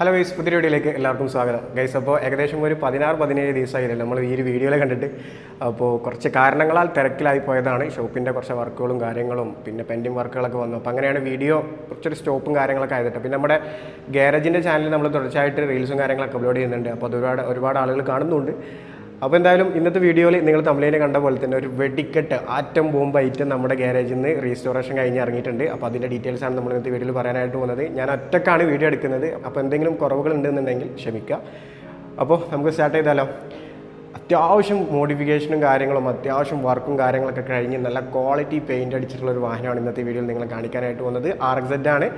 Hello guys പുതിയ വീഡിയോയിലേക്ക് എല്ലാവർക്കും സ്വാഗതം. ഗൈസ് അപ്പോൾ ഏകദേശം ഒരു പതിനാറ് പതിനേഴ് ദിവസമായില്ലേ നമ്മൾ ഈ ഒരു വീഡിയോയിൽ കണ്ടിട്ട്. അപ്പോൾ കുറച്ച് കാരണങ്ങളാൽ തിരക്കിലായി പോയതാണ്. ഷോപ്പിന്റെ കുറച്ച് വർക്കുകളും കാര്യങ്ങളും പിന്നെ പെൻഡിങ് വർക്കുകളൊക്കെ വന്നു. അപ്പോൾ അങ്ങനെയാണ് വീഡിയോ കുറച്ചൊരു സ്റ്റോപ്പും കാര്യങ്ങളൊക്കെ ആയതിട്ട് പിന്നെ നമ്മുടെ ഗാരേജിന്റെ ചാനലിൽ നമ്മൾ തുടർച്ചയായിട്ട് റീൽസും കാര്യങ്ങളൊക്കെ അപ്ലോഡ് ചെയ്യുന്നുണ്ട്. അപ്പോൾ അത് ഒരുപാട് ഒരുപാട് ആളുകൾ കാണുന്നുണ്ട്. അപ്പോൾ എന്തായാലും ഇന്നത്തെ വീഡിയോയിൽ നിങ്ങൾ തമിഴിനെ കണ്ട പോലെ തന്നെ ഒരു വെടിക്കെട്ട് ആറ്റം ബോംബ് ഐറ്റം നമ്മുടെ ഗാരേജിൽ നിന്ന് റീസ്റ്റോറേഷൻ കഴിഞ്ഞ് ഇറങ്ങിയിട്ടുണ്ട്. അപ്പോൾ അതിന്റെ ഡീറ്റെയിൽസ് ആണ് നമ്മൾ ഇന്നത്തെ വീഡിയോയിൽ പറയാനായിട്ട് പോകുന്നത്. ഞാൻ ഒറ്റക്കാണ് വീഡിയോ എടുക്കുന്നത്. അപ്പോൾ എന്തെങ്കിലും കുറവുകൾ ഉണ്ടെന്നുണ്ടെങ്കിൽ ക്ഷമിക്കുക. അപ്പോൾ നമുക്ക് സ്റ്റാർട്ട് ചെയ്താലോ? അത്യാവശ്യം മോഡിഫിക്കേഷനും കാര്യങ്ങളും അത്യാവശ്യം വർക്കും കാര്യങ്ങളൊക്കെ കഴിഞ്ഞ് നല്ല ക്വാളിറ്റി പെയിന്റ് അടിച്ചിട്ടുള്ള ഒരു വാഹനമാണ് ഇന്നത്തെ വീഡിയോയിൽ നിങ്ങൾ കാണിക്കാനായിട്ട് പോകുന്നത്. ആർ എക്സ് ആണ്.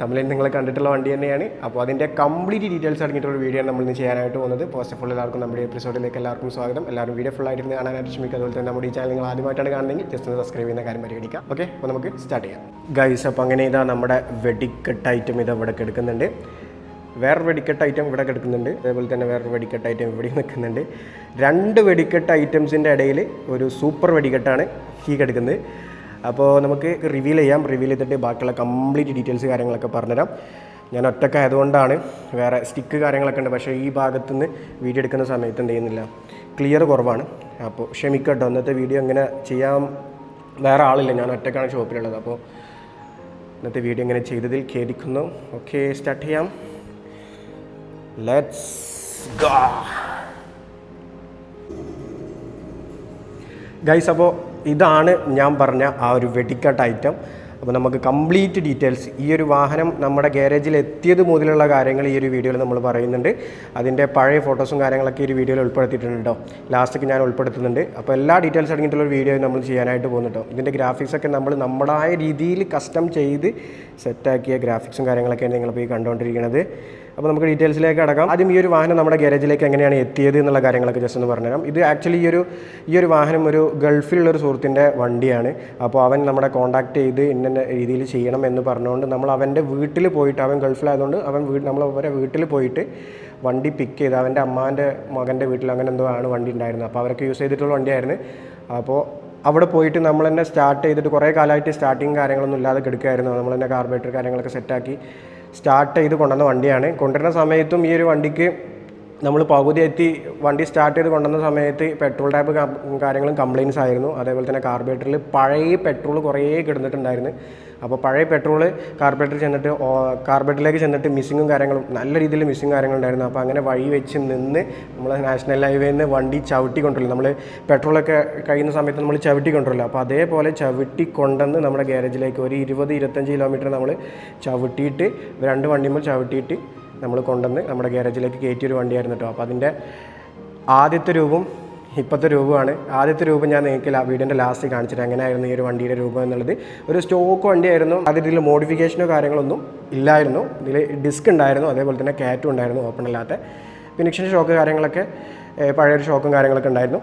തമിഴിൽ നിങ്ങൾ കണ്ടിട്ടുള്ള വണ്ടി തന്നെയാണ്. അപ്പോൾ അതിന്റെ കംപ്ലീറ്റ് ഡീറ്റെയിൽസ് അടങ്ങിയിട്ടുള്ള വീഡിയോ നമ്മൾ ഇന്ന് ചെയ്യാനായിട്ട് പോകുന്നത്. ഫസ്റ്റ് ഓഫ് ഓൾ എല്ലാവർക്കും നമ്മുടെ എപ്പിസോഡിലേക്ക് എല്ലാവർക്കും സ്വാഗതം. എല്ലാവരും വീഡിയോ ഫുൾ ആയിട്ട് കാണാനായിട്ട് ശ്രമിക്കുക. അതുപോലെ തന്നെ നമ്മുടെ ഈ ചാനൽ നിങ്ങൾ ആദ്യമായിട്ടാണ് കാണുന്നതെങ്കിൽ ജസ്റ്റ് ഒന്ന് സബ്സ്ക്രൈബ് ചെയ്യുന്ന കാര്യം പരിഗണിക്കാം ഓക്കെ അപ്പോൾ നമുക്ക് സ്റ്റാർട്ട് ചെയ്യാം. ഗൈസ് അപ്പോൾ അങ്ങനെ ഇതാ നമ്മുടെ വെടിക്കെട്ട് ഐറ്റം ഇത് ഇവിടെ എടുക്കുന്നുണ്ട് വേറെ വെടിക്കെട്ട് ഐറ്റം ഇവിടെ കിടക്കുന്നുണ്ട്. അതേപോലെ തന്നെ വേറെ വെടിക്കെട്ട് ഐറ്റം ഇവിടെ നിൽക്കുന്നുണ്ട്. രണ്ട് വെടിക്കെട്ട് ഐറ്റംസിന്റെ ഇടയിൽ ഒരു സൂപ്പർ വെടിക്കെട്ടാണ് ഈ കിടക്കുന്നത്. അപ്പോൾ നമുക്ക് റിവീൽ ചെയ്യാം. റിവീൽ ചെയ്തിട്ട് ബാക്കിയുള്ള കംപ്ലീറ്റ് ഡീറ്റെയിൽസ് കാര്യങ്ങളൊക്കെ പറഞ്ഞുതരാം. ഞാൻ ഒറ്റക്കായതുകൊണ്ടാണ് വേറെ സ്റ്റിക്ക് കാര്യങ്ങളൊക്കെ ഉണ്ട്. പക്ഷേ ഈ ഭാഗത്തു നിന്ന് വീഡിയോ എടുക്കുന്ന സമയത്ത് എന്ത് ചെയ്യുന്നില്ല. ക്ലിയർ കുറവാണ്. അപ്പോൾ ക്ഷമിക്കട്ടോ. ഇന്നത്തെ വീഡിയോ ഇങ്ങനെ ചെയ്യാൻ വേറെ ആളില്ല. ഞാൻ ഒറ്റക്കാണ് ഷോപ്പിലുള്ളത് അപ്പോൾ ഇന്നത്തെ വീഡിയോ ഇങ്ങനെ ചെയ്തതിൽ ഖേദിക്കുന്നു. ഓക്കെ സ്റ്റാർട്ട് ചെയ്യാം. ലെറ്റ്സ് ഗൈസ് അപ്പോൾ ഇതാണ് ഞാൻ പറഞ്ഞ ആ ഒരു വെടിക്കട്ട് ഐറ്റം അപ്പോൾ നമുക്ക് കംപ്ലീറ്റ് ഡീറ്റെയിൽസ് ഈ ഒരു വാഹനം നമ്മുടെ ഗാരേജിൽ എത്തിയത് മുതലുള്ള കാര്യങ്ങൾ ഈ ഒരു വീഡിയോയിൽ നമ്മൾ പറയുന്നുണ്ട്. അതിന്റെ പഴയ ഫോട്ടോസും കാര്യങ്ങളൊക്കെ ഈ ഒരു വീഡിയോയിൽ ഉൾപ്പെടുത്തിയിട്ടുണ്ട് കേട്ടോ ലാസ്റ്റൊക്കെ ഞാൻ ഉൾപ്പെടുത്തുന്നുണ്ട്. അപ്പോൾ എല്ലാ ഡീറ്റെയിൽസ് അടങ്ങിയിട്ടുള്ള ഒരു വീഡിയോ നമ്മൾ ചെയ്യാനായിട്ട് കേട്ടോ ഇതിന്റെ ഗ്രാഫിക്സൊക്കെ നമ്മൾ നമ്മുടായ രീതിയിൽ കസ്റ്റം ചെയ്ത് സെറ്റാക്കിയ ഗ്രാഫിക്സും കാര്യങ്ങളൊക്കെയാണ് നിങ്ങളിപ്പോൾ ഈ കണ്ടുകൊണ്ടിരിക്കുന്നത്. അപ്പോൾ നമുക്ക് ഡീറ്റെയിൽസിലേക്ക് അടക്കാം ആദ്യം ഈ ഒരു വാഹനം നമ്മുടെ ഗാരേജിലേക്ക് എങ്ങനെയാണ് എത്തിയത് എന്നുള്ള കാര്യങ്ങളൊക്കെ ജസ്റ്റ് ഒന്ന് പറഞ്ഞുതരാം. ഇത് ആക്ച്വലി ഈ ഒരു ഈ ഒരു വാഹനം ഒരു ഗൾഫിലുള്ള ഒരു സുഹൃത്തിന്റെ വണ്ടിയാണ്. അപ്പോൾ അവൻ നമ്മുടെ കോൺടാക്ട് ചെയ്ത് ഇന്ന രീതിയിൽ ചെയ്യണം എന്ന് പറഞ്ഞുകൊണ്ട് നമ്മൾ അവന്റെ വീട്ടിൽ പോയിട്ട് അവൻ ഗൾഫിലായതുകൊണ്ട് അവൻ വീട് നമ്മൾ അവരെ വീട്ടിൽ പോയിട്ട് വണ്ടി പിക്ക് ചെയ്ത് അവന്റെ അമ്മാന്റെ മകന്റെ വീട്ടിൽ അങ്ങനെ എന്തോ ആണ് വണ്ടി ഉണ്ടായിരുന്നത്. അപ്പോൾ അവരൊക്കെ യൂസ് ചെയ്തിട്ടുള്ള വണ്ടിയായിരുന്നു. അപ്പോൾ അവിടെ പോയിട്ട് നമ്മൾ തന്നെ സ്റ്റാർട്ട് ചെയ്തിട്ട് കുറേ കാലമായിട്ട് സ്റ്റാർട്ടിങ് കാര്യങ്ങളൊന്നും ഇല്ലാതെ കിടക്കുകയായിരുന്നു നമ്മൾ തന്നെ കാർബറേറ്റർ കാര്യങ്ങളൊക്കെ സെറ്റാക്കി സ്റ്റാർട്ട് ചെയ്ത് കൊണ്ടുവന്ന വണ്ടിയാണ്. കൊണ്ടുവരുന്ന സമയത്തും ഈ ഒരു വണ്ടിക്ക് നമ്മൾ പകുതി എത്തി വണ്ടി സ്റ്റാർട്ട് ചെയ്ത് കൊണ്ടുവന്ന സമയത്ത് പെട്രോൾ ടാപ്പ് കാര്യങ്ങളും കംപ്ലയിൻസ് ആയിരുന്നു. അതേപോലെ തന്നെ കാർബേറ്ററിൽ പഴയ പെട്രോൾ കുറേ കിടന്നിട്ടുണ്ടായിരുന്നു. അപ്പോൾ പഴയ പെട്രോൾ കാർബേറ്ററിൽ ചെന്നിട്ട് കാർബേറ്ററിലേക്ക് ചെന്നിട്ട് മിസ്സിങ്ങും കാര്യങ്ങളും നല്ല രീതിയിൽ മിസ്സിങ് കാര്യങ്ങളുണ്ടായിരുന്നു അപ്പോൾ അങ്ങനെ വഴി വെച്ച് നിന്ന് നമ്മൾ നാഷണൽ ഹൈവേയിൽ നിന്ന് വണ്ടി ചവിട്ടി കൊണ്ടുവരില്ല നമ്മൾ പെട്രോളൊക്കെ കഴിയുന്ന സമയത്ത് നമ്മൾ ചവിട്ടി കൊണ്ടുവരില്ല അപ്പോൾ അതേപോലെ ചവിട്ടി കൊണ്ടുവന്ന് നമ്മുടെ ഗ്യാരേജിലേക്ക് ഒരു ഇരുപത് ഇരുപത്തഞ്ച് കിലോമീറ്റർ നമ്മൾ ചവിട്ടിയിട്ട് രണ്ട് വണ്ടിയുമ്പോൾ ചവിട്ടിയിട്ട് നമ്മൾ കൊണ്ടുവന്ന് നമ്മുടെ ഗ്യാരേജിലേക്ക് കയറ്റിയൊരു വണ്ടിയായിരുന്നു കേട്ടോ. അപ്പോൾ അതിന്റെ ആദ്യത്തെ രൂപം ഇപ്പോഴത്തെ രൂപമാണ്. ആദ്യത്തെ രൂപം ഞാൻ നിങ്ങൾക്ക് വീടിന്റെ ലാസ്റ്റ് കാണിച്ചിട്ട് എങ്ങനെയായിരുന്നു ഈ ഒരു വണ്ടിയുടെ രൂപം എന്നുള്ളത്. ഒരു സ്റ്റോക്ക് വണ്ടിയായിരുന്നു. അതിൽ മോഡിഫിക്കേഷനോ കാര്യങ്ങളൊന്നും ഇല്ലായിരുന്നു. ഇതിൽ ഡിസ്ക് ഉണ്ടായിരുന്നു. അതേപോലെ തന്നെ കാറ്റും ഉണ്ടായിരുന്നു. ഓപ്പൺ അല്ലാത്ത. ഫിനിക്ഷൻ ഷോക്ക് കാര്യങ്ങളൊക്കെ പഴയൊരു ഷോക്കും കാര്യങ്ങളൊക്കെ ഉണ്ടായിരുന്നു.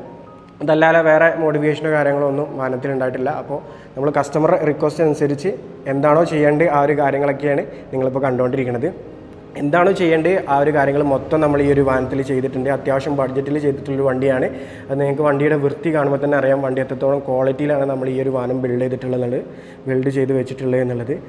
അതല്ലാതെ വേറെ മോഡിഫിക്കേഷനോ കാര്യങ്ങളോ ഒന്നും വാഹനത്തിൽ ഉണ്ടായിട്ടില്ല. അപ്പോൾ നമ്മൾ കസ്റ്റമർ റിക്വസ്റ്റ് അനുസരിച്ച് എന്താണോ ചെയ്യേണ്ടത് ആ ഒരു കാര്യങ്ങളൊക്കെയാണ് നിങ്ങളിപ്പോൾ കണ്ടുകൊണ്ടിരിക്കുന്നത്. എന്താണോ ചെയ്യേണ്ടത്? ആ ഒരു കാര്യങ്ങൾ മൊത്തം നമ്മൾ ഈ ഒരു വാഹനത്തിൽ ചെയ്തിട്ടുണ്ട്. അത്യാവശ്യം ബഡ്ജറ്റിൽ ചെയ്തിട്ടുള്ളൊരു വണ്ടിയാണ്. അത് നിങ്ങൾക്ക് വണ്ടിയുടെ വൃത്തി കാണുമ്പോൾ തന്നെ അറിയാം. വണ്ടി എത്രത്തോളം ക്വാളിറ്റിയിലാണ് നമ്മൾ ഈ ഒരു വാഹനം ബിൽഡ് ചെയ്തിട്ടുള്ളത് ബിൽഡ് ചെയ്ത് വെച്ചിട്ടുള്ളത് എന്നുള്ളത്.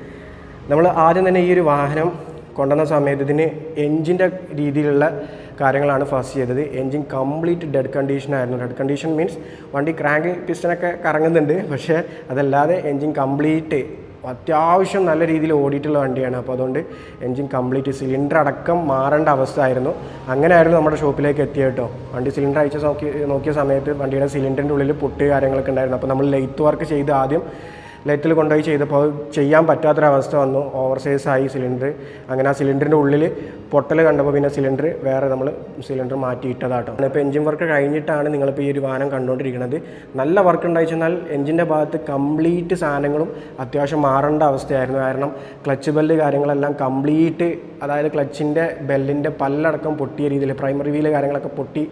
നമ്മൾ ആദ്യം തന്നെ ഈ ഒരു വാഹനം കൊണ്ടുവന്ന സമയത്ത് ഇതിന് എൻജിന്റെ രീതിയിലുള്ള കാര്യങ്ങളാണ് ഫസ്റ്റ് ചെയ്തത്. എൻജിൻ കംപ്ലീറ്റ് ഡെഡ് കണ്ടീഷൻ ആയിരുന്നു. ഡെഡ് കണ്ടീഷൻ മീൻസ് വണ്ടി ക്രാങ്ക് പിസ്റ്റനൊക്കെ കറങ്ങുന്നുണ്ട്. പക്ഷേ അതല്ലാതെ എൻജിൻ കംപ്ലീറ്റ് അത്യാവശ്യം നല്ല രീതിയിൽ ഓടിയിട്ടുള്ള വണ്ടിയാണ്. അപ്പോൾ അതുകൊണ്ട് എൻജിൻ കംപ്ലീറ്റ് സിലിണ്ടർ അടക്കം മാറേണ്ട അവസ്ഥ ആയിരുന്നു അങ്ങനെയായിരുന്നു നമ്മുടെ ഷോപ്പിലേക്ക് എത്തിയത് കേട്ടോ. വണ്ടി സിലിണ്ടർ അയച്ച നോക്കി നോക്കിയ സമയത്ത് വണ്ടിയുടെ സിലിണ്ടറിന്റെ ഉള്ളിൽ പൊട്ട് കാര്യങ്ങളൊക്കെ ഉണ്ടായിരുന്നു. അപ്പോൾ നമ്മൾ ലൈറ്റ് വർക്ക് ചെയ്ത് ആദ്യം ലൈറ്റിൽ കൊണ്ടുപോയി ചെയ്തപ്പോൾ ചെയ്യാൻ പറ്റാത്തൊരവസ്ഥ വന്നു. ഓവർ സൈസ് ആയി സിലിണ്ടർ അങ്ങനെ ആ സിലിണ്ടറിന്റെ ഉള്ളിൽ പൊട്ടൽ കണ്ടപ്പോൾ പിന്നെ സിലിണ്ടർ വേറെ നമ്മൾ സിലിണ്ടർ മാറ്റിയിട്ടതാട്ടോ. ഇപ്പോൾ എഞ്ചിൻ വർക്ക് കഴിഞ്ഞിട്ടാണ് നിങ്ങളിപ്പോൾ ഈ ഒരു വാഹനം കണ്ടുകൊണ്ടിരിക്കുന്നത് നല്ല വർക്ക് ഉണ്ടായി വെച്ചാൽ എഞ്ചിന്റെ ഭാഗത്ത് കംപ്ലീറ്റ് സാധനങ്ങളും അത്യാവശ്യം മാറേണ്ട അവസ്ഥയായിരുന്നു. കാരണം ക്ലച്ച് ബെല്ല് കാര്യങ്ങളെല്ലാം കംപ്ലീറ്റ് അതായത് ക്ലച്ചിന്റെ ബെല്ലിന്റെ പല്ലടക്കം പൊട്ടിയ രീതിയിൽ പ്രൈമറി വീൽ കാര്യങ്ങളൊക്കെ പൊട്ടി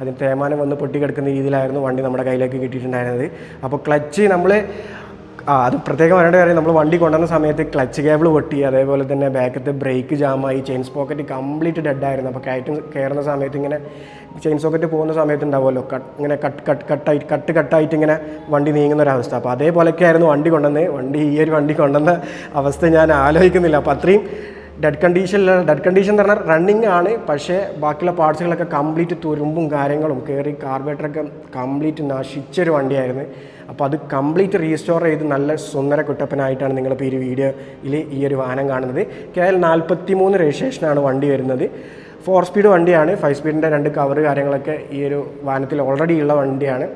അതിന് തേമാനം വന്ന് പൊട്ടി കിടക്കുന്ന രീതിയിലായിരുന്നു വണ്ടി നമ്മുടെ കയ്യിലേക്ക് കിട്ടിയിട്ടുണ്ടായിരുന്നത്. അപ്പോൾ ക്ലച്ച് നമ്മൾ ആ അത് പ്രത്യേകം പറയേണ്ട കാര്യം നമ്മൾ വണ്ടി കൊണ്ടുവന്ന സമയത്ത് ക്ലച്ച് കേബിൾ പൊട്ടി അതേപോലെ തന്നെ ബാക്കത്തെ ബ്രേക്ക് ജാമായി ചെയിൻ പോക്കറ്റ് കംപ്ലീറ്റ് ഡെഡായിരുന്നു അപ്പോൾ കയറ്റം കയറുന്ന സമയത്ത് ഇങ്ങനെ ചെയിൻ സോക്കറ്റ് പോകുന്ന സമയത്ത് ഉണ്ടാവുമല്ലോ കട്ട് ഇങ്ങനെ കട്ട് കട്ട് കട്ടായിട്ട് കട്ട് കട്ടായിട്ട് ഇങ്ങനെ വണ്ടി നീങ്ങുന്ന ഒരു അവസ്ഥ. അപ്പോൾ അതേപോലെയൊക്കെ ആയിരുന്നു വണ്ടി കൊണ്ടുവന്ന്. വണ്ടി ഈ ഒരു വണ്ടി കൊണ്ടുവന്ന അവസ്ഥ ഞാൻ ആലോചിക്കുന്നില്ല. അപ്പോൾ അത്രയും ഡെഡ് കണ്ടീഷനിൽ ഡെഡ് കണ്ടീഷൻ എന്ന് പറഞ്ഞാൽ റണ്ണിങ് ആണ്. പക്ഷേ ബാക്കിയുള്ള പാർട്സുകളൊക്കെ കംപ്ലീറ്റ് തുരുമ്പും കാര്യങ്ങളും കയറി കാർബേറ്ററൊക്കെ കംപ്ലീറ്റ് നശിച്ചൊരു വണ്ടിയായിരുന്നു. അപ്പോൾ അത് കംപ്ലീറ്റ് റീസ്റ്റോർ ചെയ്ത് നല്ല സുന്ദര കുട്ടപ്പനായിട്ടാണ് നിങ്ങളിപ്പോൾ ഈ ഒരു വീഡിയോയിൽ ഈ ഒരു വാഹനം കാണുന്നത്. കെ എൽ നാൽപ്പത്തി മൂന്ന് രജിസ്ട്രേഷനാണ് വണ്ടി വരുന്നത്. ഫോർ സ്പീഡ് വണ്ടിയാണ്. ഫൈവ് സ്പീഡിന്റെ രണ്ട് കവർ കാര്യങ്ങളൊക്കെ ഈ ഒരു വാഹനത്തിൽ ഓൾറെഡി ഉള്ള വണ്ടിയാണ്.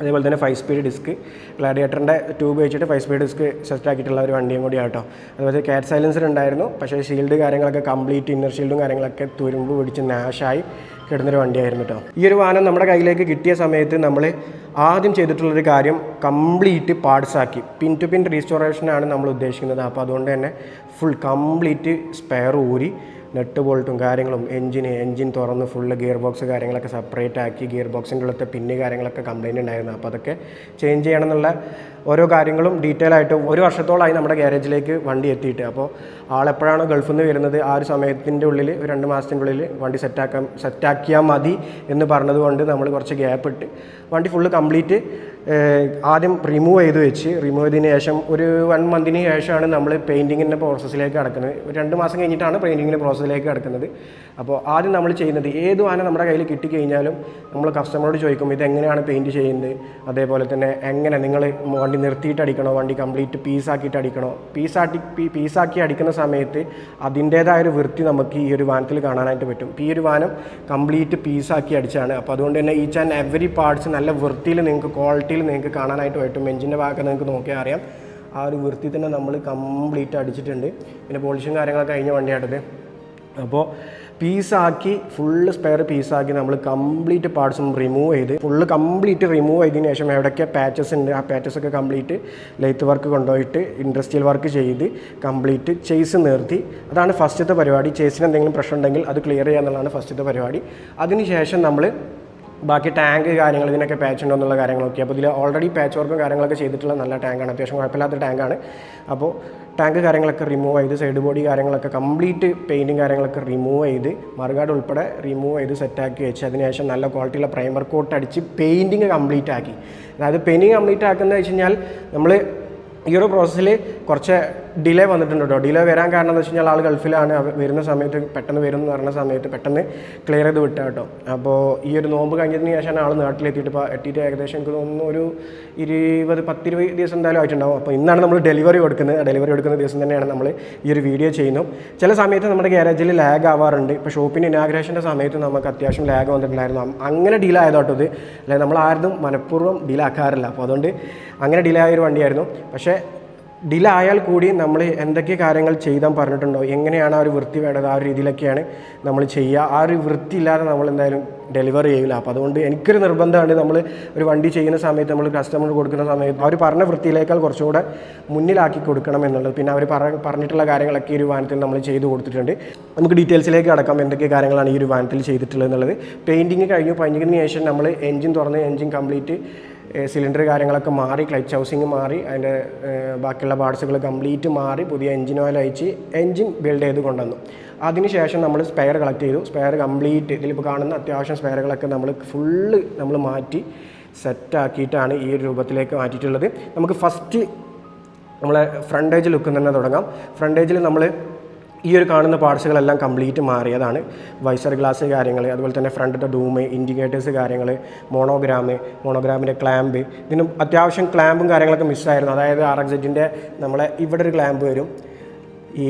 അതേപോലെ തന്നെ ഫൈവ് സ്പീഡ് ഡിസ്ക് ഗ്ലാഡിയേറ്ററിന്റെ ട്യൂബ് വെച്ചിട്ട് ഫൈവ് സ്പീഡ് ഡിസ്ക് സെറ്റ് ആക്കിയിട്ടുള്ള ഒരു വണ്ടിയും കൂടി ആട്ടോ അതുപോലെ കാറ്റ് സൈലൻസർ ഉണ്ടായിരുന്നു. പക്ഷേ ഷീൽഡ് കാര്യങ്ങളൊക്കെ കംപ്ലീറ്റ് ഇന്നർ ഷീൽഡും കാര്യങ്ങളൊക്കെ തുരുമ്പ് പിടിച്ച് നാശായി. കിടന്നൊരു വണ്ടിയായിരുന്നു കേട്ടോ ഈ ഒരു വാഹനം നമ്മുടെ കയ്യിലേക്ക് കിട്ടിയ സമയത്ത് നമ്മൾ ആദ്യം ചെയ്തിട്ടുള്ളൊരു കാര്യം കംപ്ലീറ്റ് പാർട്സാക്കി. പിൻ ടു പിൻ റീസ്റ്റോറേഷനാണ് നമ്മൾ ഉദ്ദേശിക്കുന്നത്. അപ്പോൾ അതുകൊണ്ട് തന്നെ ഫുൾ കംപ്ലീറ്റ് സ്പെയർ ഊരി നെട്ട് ബോൾട്ടും കാര്യങ്ങളും എഞ്ചിന് എഞ്ചിൻ തുറന്ന് ഫുള്ള് ഗിയർ ബോക്സ് കാര്യങ്ങളൊക്കെ സെപ്പറേറ്റ് ആക്കി ഗിയർ ബോക്സിന്റെ ഉള്ളത്തെ പിന്ന് കാര്യങ്ങളൊക്കെ കംപ്ലൈന്റ് ഉണ്ടായിരുന്നു. അപ്പോൾ അതൊക്കെ ചേഞ്ച് ചെയ്യണം എന്നുള്ള ഓരോ കാര്യങ്ങളും ഡീറ്റെയിൽ ആയിട്ട് ഒരു വർഷത്തോളമായി നമ്മുടെ ഗ്യാരേജിലേക്ക് വണ്ടി എത്തിയിട്ട്. അപ്പോൾ ആളെപ്പോഴാണോ ഗൾഫിൽ നിന്ന് വരുന്നത്? ആ ഒരു സമയത്തിന്റെ ഉള്ളിൽ ഒരു രണ്ട് മാസത്തിന്റെ ഉള്ളിൽ വണ്ടി സെറ്റാക്കാൻ സെറ്റാക്കിയാൽ മതി എന്ന് പറഞ്ഞതുകൊണ്ട് നമ്മൾ കുറച്ച് ഗ്യാപ്പ് ഇട്ട് വണ്ടി ഫുള്ള് കംപ്ലീറ്റ് ആദ്യം റിമൂവ് ചെയ്ത് വെച്ച്. റിമൂവ് ചെയ്തതിന് ശേഷം ഒരു വൺ മന്തിന് ശേഷമാണ് നമ്മൾ പെയിന്റിങ്ങിന്റെ പ്രോസസ്സിലേക്ക് കിടക്കുന്നത്. രണ്ട് മാസം കഴിഞ്ഞിട്ടാണ് പെയിന്റിങ്ങിന്റെ പ്രോസസ്സിലേക്ക് കിടക്കുന്നത്. അപ്പോൾ ആദ്യം നമ്മൾ ചെയ്യുന്നത് ഏത് ആന നമ്മുടെ കയ്യിൽ കിട്ടിക്കഴിഞ്ഞാലും നമ്മൾ കസ്റ്റമറോട് ചോദിക്കും ഇത് എങ്ങനെയാണ് പെയിന്റ് ചെയ്യുന്നത്? അതേപോലെ തന്നെ എങ്ങനെ നിങ്ങൾ വണ്ടി നിർത്തിയിട്ട് അടിക്കണോ? വണ്ടി കംപ്ലീറ്റ് പീസാക്കിയിട്ട് അടിക്കണോ? പീസാട്ടി പീസാക്കി അടിക്കുന്ന സമയത്ത് അതിന്റേതായ ഒരു വൃത്തി നമുക്ക് ഈ ഒരു വാനത്തിൽ കാണാനായിട്ട് പറ്റും. ഈ ഒരു വാനം കംപ്ലീറ്റ് പീസാക്കി അടിച്ചാണ്. അപ്പോൾ അതുകൊണ്ട് തന്നെ ഈച്ച് ആൻഡ് എവറി പാർട്സ് നല്ല വൃത്തിയിൽ നിങ്ങൾക്ക് ക്വാളിറ്റിയിൽ നിങ്ങൾക്ക് കാണാനായിട്ട് പറ്റും. എഞ്ചിന്റെ ഭാഗത്ത് നിങ്ങൾക്ക് നോക്കിയാൽ അറിയാം. ആ ഒരു വൃത്തി തന്നെ നമ്മൾ കംപ്ലീറ്റ് അടിച്ചിട്ടുണ്ട്. പിന്നെ പോളിഷും കാര്യങ്ങളൊക്കെ കഴിഞ്ഞ വണ്ടിയാട്ടത് അപ്പോൾ പീസാക്കി ഫുള്ള് സ്പെയർ പീസാക്കി നമ്മൾ കംപ്ലീറ്റ് പാർട്സും റിമൂവ് ചെയ്ത് ഫുള്ള് കംപ്ലീറ്റ് റിമൂവ് ചെയ്തതിന് ശേഷം എവിടെയൊക്കെ പാച്ചസ് ഉണ്ട് ആ പാച്ചസ് ഒക്കെ കംപ്ലീറ്റ് ലെയ്ത്ത് വർക്ക് കൊണ്ടുപോയിട്ട് ഇൻഡസ്ട്രിയൽ വർക്ക് ചെയ്ത് കംപ്ലീറ്റ് ചേസ് നിർത്തി. അതാണ് ഫസ്റ്റത്തെ പരിപാടി. ചേസിന് എന്തെങ്കിലും പ്രശ്നം ഉണ്ടെങ്കിൽ അത് ക്ലിയർ ചെയ്യുക എന്നുള്ളതാണ് ഫസ്റ്റത്തെ പരിപാടി. അതിനുശേഷം നമ്മൾ ബാക്കി ടാങ്ക് കാര്യങ്ങൾ ഇതിനൊക്കെ പാച്ച് ഉണ്ടോ എന്നുള്ള കാര്യങ്ങളൊക്കെ. അപ്പോൾ ഇതിൽ ഓൾറെഡി പാച്ച് വർക്കും കാര്യങ്ങളൊക്കെ ചെയ്തിട്ടുള്ള നല്ല ടാങ്കാണ് അത്യാവശ്യം കുഴപ്പമില്ലാത്ത ടാങ്കാണ് അപ്പോൾ ടാങ്ക് കാര്യങ്ങളൊക്കെ റിമൂവ് ചെയ്ത് സൈഡ് ബോഡി കാര്യങ്ങളൊക്കെ കംപ്ലീറ്റ് പെയിന്റും കാര്യങ്ങളൊക്കെ റിമൂവ് ചെയ്ത് മറുകാട് ഉൾപ്പെടെ റിമൂവ് ചെയ്ത് സെറ്റാക്കി വെച്ച് അതിനുശേഷം നല്ല ക്വാളിറ്റിയുള്ള പ്രൈമർ കോട്ട് അടിച്ച് പെയിന്റിങ് കംപ്ലീറ്റ് ആക്കി. അതായത് പെയിന്റിങ് കംപ്ലീറ്റ് ആക്കുന്നത് വെച്ച് കഴിഞ്ഞാൽ നമ്മൾ ഈ ഒരു പ്രോസസ്സിൽ കുറച്ച് ഡിലേ വന്നിട്ടുണ്ട്? കേട്ടോ ഡിലേ വരാൻ കാരണം എന്ന് വെച്ച് കഴിഞ്ഞാൽ ആൾ ഗൾഫിലാണ്. വരുന്ന സമയത്ത് പെട്ടെന്ന് വരും എന്ന് പറഞ്ഞ സമയത്ത് പെട്ടെന്ന് ക്ലിയർ ചെയ്ത് വിട്ട കേട്ടോ. അപ്പോൾ ഈ ഒരു നോമ്പ് കഴിഞ്ഞതിന് ശേഷമാണ് ആൾ നാട്ടിലെത്തിയിട്ട് ഇപ്പോൾ എത്തിയിട്ട് ഏകദേശം എനിക്ക് തോന്നുന്നു ഒരു ഇരുപത് പത്തിരുപത് ദിവസം എന്തായാലും ആയിട്ടുണ്ടാവും. അപ്പോൾ ഇന്നാണ് നമ്മൾ ഡെലിവറി കൊടുക്കുന്നത്. ഡെലിവറി കൊടുക്കുന്ന ദിവസം തന്നെയാണ് നമ്മൾ ഈ ഒരു വീഡിയോ ചെയ്യുന്നത് ചില സമയത്ത് നമ്മുടെ ഗ്യാരേജിൽ ലാഗ് ആവാറുണ്ട്. ഇപ്പോൾ ഷോപ്പിന്റെ ഇനാഗ്രേഷന്റെ സമയത്ത് നമുക്ക് അത്യാവശ്യം ലാഗ് വന്നിട്ടുണ്ടായിരുന്നു. അങ്ങനെ ഡിലേ ആയതോട്ടോ ഇത്. അല്ലെങ്കിൽ നമ്മൾ ആരും മനഃപൂർവം ഡിലേ ആക്കാറില്ല. അപ്പോൾ അതുകൊണ്ട് അങ്ങനെ ഡിലേ ആയ ഒരു വണ്ടിയായിരുന്നു. പക്ഷേ ഡിലേ ആയാൽ കൂടി നമ്മൾ എന്തൊക്കെ കാര്യങ്ങൾ ചെയ്താൽ പറഞ്ഞിട്ടുണ്ടോ എങ്ങനെയാണ് ആ ഒരു വൃത്തി വേണ്ടത് ആ ഒരു രീതിയിലൊക്കെയാണ് നമ്മൾ ചെയ്യുക. ആ ഒരു വൃത്തി ഇല്ലാതെ നമ്മൾ എന്തായാലും ഡെലിവർ ചെയ്യില്ല അപ്പോൾ അതുകൊണ്ട് എനിക്കൊരു നിർബന്ധമാണ് നമ്മൾ ഒരു വണ്ടി ചെയ്യുന്ന സമയത്ത് നമ്മൾ കസ്റ്റമർ കൊടുക്കുന്ന സമയത്ത് അവർ പറഞ്ഞ വൃത്തിയിലേക്കാൾ കുറച്ചുകൂടെ മുന്നിലാക്കി കൊടുക്കണം എന്നുള്ളത്. പിന്നെ അവർ പറഞ്ഞിട്ടുള്ള കാര്യങ്ങളൊക്കെ ഈ ഒരു വാനത്തിൽ നമ്മൾ ചെയ്ത് കൊടുത്തിട്ടുണ്ട്. നമുക്ക് ഡീറ്റെയിൽസിലേക്ക് അടക്കാം എന്തൊക്കെ കാര്യങ്ങളാണ് ഈ ഒരു വാനത്തിൽ ചെയ്തിട്ടുള്ളത് എന്നുള്ളത്. പെയിന്റിങ് കഴിഞ്ഞു പെയിന്റിങ്ങിന് ശേഷം നമ്മൾ എൻജിൻ തുറന്ന് എൻജിൻ കംപ്ലീറ്റ് സിലിണ്ടർ കാര്യങ്ങളൊക്കെ മാറി ക്ലച്ച് ഹൗസിങ് മാറി അതിന്റെ ബാക്കിയുള്ള പാർട്സുകൾ കംപ്ലീറ്റ് മാറി പുതിയ എഞ്ചിൻ ഓയിൽ അയച്ച് എഞ്ചിൻ ബിൽഡ് ചെയ്ത് കൊണ്ടുവന്നു. അതിനുശേഷം നമ്മൾ സ്പെയർ കളക്ട് ചെയ്തു. സ്പെയർ കംപ്ലീറ്റ് ഇതിലിപ്പോൾ കാണുന്ന അത്യാവശ്യം സ്പെയറുകളൊക്കെ നമ്മൾ ഫുള്ള് നമ്മൾ മാറ്റി സെറ്റാക്കിയിട്ടാണ് ഈ ഒരു രൂപത്തിലേക്ക് മാറ്റിയിട്ടുള്ളത്. നമുക്ക് ഫസ്റ്റ് നമ്മളെ ഫ്രണ്ടേജ് ലുക്ക് തന്നെ തുടങ്ങാം. ഫ്രണ്ടേജിൽ നമ്മൾ ഈ ഒരു കാണുന്ന പാർട്സുകളെല്ലാം കംപ്ലീറ്റ് മാറിയതാണ്. വൈസർ ഗ്ലാസ് കാര്യങ്ങൾ അതുപോലെ തന്നെ ഫ്രണ്ടിന്റെ ഡൂമ് ഇൻഡിക്കേറ്റേഴ്സ് കാര്യങ്ങൾ മോണോഗ്രാം മോണോഗ്രാമിന്റെ ക്ലാമ്പ് ഇതിനും അത്യാവശ്യം ക്ലാമ്പും കാര്യങ്ങളൊക്കെ മിസ്സായിരുന്നു അതായത് ആർ എക്സ് ജെറ്റിന്റെ നമ്മളെ ഇവിടെ ഒരു ക്ലാമ്പ് വരും. ഈ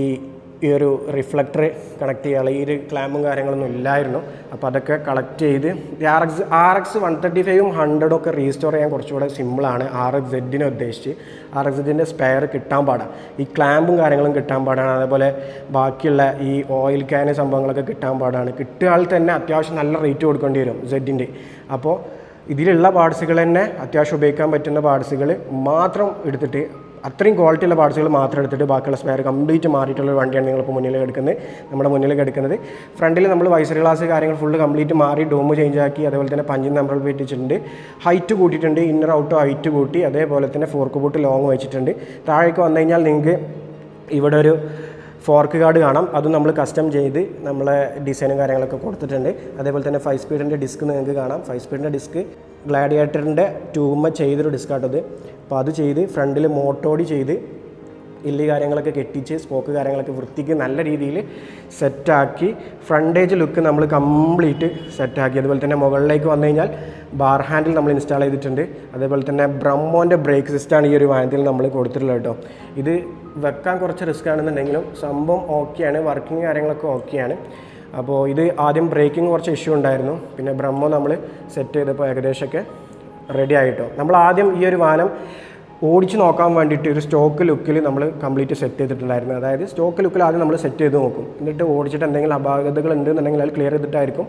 ഈ ഒരു റിഫ്ലക്ടർ കണക്ട് ചെയ്യാനുള്ള ഈ ഒരു ക്ലാമ്പും കാര്യങ്ങളൊന്നും ഇല്ലായിരുന്നു. അപ്പോൾ അതൊക്കെ കളക്ട് ചെയ്ത് R X R X one thirty ഫൈവും ഹൺഡ്രഡും ഒക്കെ റീസ്റ്റോർ ചെയ്യാൻ കുറച്ചുകൂടെ സിമ്പിളാണ് ആർ എക്സ് സെഡിനെ ഉദ്ദേശിച്ച്. ആർ എക്സ് സെഡിന്റെ സ്പെയർ കിട്ടാൻ പാടാണ് ഈ ക്ലാമ്പും കാര്യങ്ങളും കിട്ടാൻ പാടാണ്. അതേപോലെ ബാക്കിയുള്ള ഈ ഓയിൽ ക്യാന് സംഭവങ്ങളൊക്കെ കിട്ടാൻ പാടാണ്. കിട്ടുകയാൾ തന്നെ അത്യാവശ്യം നല്ല റേറ്റ് കൊടുക്കേണ്ടി വരും സെഡിന്റെ അപ്പോൾ ഇതിലുള്ള പാർട്സുകൾ തന്നെ അത്യാവശ്യം ഉപയോഗിക്കാൻ പറ്റുന്ന പാർട്സുകൾ മാത്രം എടുത്തിട്ട് അത്രയും ക്വാളിറ്റിയുള്ള പാർട്സുകൾ മാത്രം എടുത്തിട്ട് ബാക്കിയുള്ള സ്പെയർ കംപ്ലീറ്റ് മാറിയിട്ടുള്ള വണ്ടിയാണ് നിങ്ങളിപ്പോൾ മുന്നിൽ എടുക്കുന്നത്. നമ്മുടെ മുന്നിൽ എടുക്കുന്നത്. ഫ്രണ്ടിൽ നമ്മൾ വൈസർ ഗ്ലാസ് കാര്യങ്ങൾ ഫുള്ള് കംപ്ലീറ്റ് മാറി ഡോം ചേഞ്ച് ആക്കി അതേപോലെ തന്നെ പഞ്ചിൻ നമ്പർ വെച്ചിട്ടുണ്ട്. ഹൈറ്റ് കൂട്ടിയിട്ടുണ്ട് ഇന്നർ ഔട്ടോ ഹൈറ്റ് കൂട്ടി അതേപോലെ തന്നെ ഫോർക്ക് ബൂട്ട് ലോങ് വെച്ചിട്ടുണ്ട്. താഴേക്ക് വന്നു കഴിഞ്ഞാൽ നിങ്ങൾക്ക് ഇവിടെ ഒരു ഫോർക്ക് ഗാർഡ് കാണാം. അതും നമ്മൾ കസ്റ്റം ചെയ്ത് നമ്മളെ ഡിസൈനും കാര്യങ്ങളൊക്കെ കൊടുത്തിട്ടുണ്ട്. അതേപോലെ തന്നെ ഫൈവ് സ്പീഡിന്റെ ഡിസ്ക് നിങ്ങൾക്ക് കാണാം. ഫൈവ് സ്പീഡിന്റെ ഡിസ്ക് ഗ്ലാഡിയേറ്ററിന്റെ ട്യൂമ ചെയ്തൊരു ഡിസ്ക് ആട്ടത് അപ്പോൾ അത് ചെയ്ത് ഫ്രണ്ടിൽ മോട്ടോടി ചെയ്ത് ഇല്ലി കാര്യങ്ങളൊക്കെ കെട്ടിച്ച് സ്പോക്ക് കാര്യങ്ങളൊക്കെ വൃത്തിക്ക് നല്ല രീതിയിൽ സെറ്റാക്കി ഫ്രണ്ടേജ് ലുക്ക് നമ്മൾ കംപ്ലീറ്റ് സെറ്റാക്കി. അതുപോലെ തന്നെ മുകളിലേക്ക് വന്നു കഴിഞ്ഞാൽ ബാർ ഹാൻഡിൽ നമ്മൾ ഇൻസ്റ്റാൾ ചെയ്തിട്ടുണ്ട്. അതേപോലെ തന്നെ ബ്രഹ്മോന്റെ ബ്രേക്ക് സിസ്റ്റമാണ് ഈ ഒരു വാഹനത്തിൽ നമ്മൾ കൊടുത്തിട്ടുള്ളത് കേട്ടോ. ഇത് വെക്കാൻ കുറച്ച് റിസ്ക് ആണെന്നുണ്ടെങ്കിലും സംഭവം ഓക്കെയാണ് വർക്കിംഗ് കാര്യങ്ങളൊക്കെ ഓക്കെയാണ് അപ്പോൾ ഇത് ആദ്യം ബ്രേക്കിംഗ് കുറച്ച് ഇഷ്യൂ ഉണ്ടായിരുന്നു. പിന്നെ ബ്രഹ്മോ നമ്മൾ സെറ്റ് ചെയ്തപ്പോൾ ഏകദേശമൊക്കെ റെഡി ആയിട്ടോ. നമ്മൾ ആദ്യം ഈ ഒരു വാനം ഓടിച്ച് നോക്കാൻ വേണ്ടിയിട്ട് ഒരു സ്റ്റോക്ക് ലുക്കിൽ നമ്മൾ കംപ്ലീറ്റ് സെറ്റ് ചെയ്തിട്ടുണ്ടായിരുന്നു. അതായത് സ്റ്റോക്ക് ലുക്കിൽ ആദ്യം നമ്മൾ സെറ്റ് ചെയ്ത് നോക്കും. എന്നിട്ട് ഓടിച്ചിട്ട് എന്തെങ്കിലും അപാകതകൾ ഉണ്ടെന്നുണ്ടെങ്കിൽ അത് ക്ലിയർ ചെയ്തിട്ടായിരിക്കും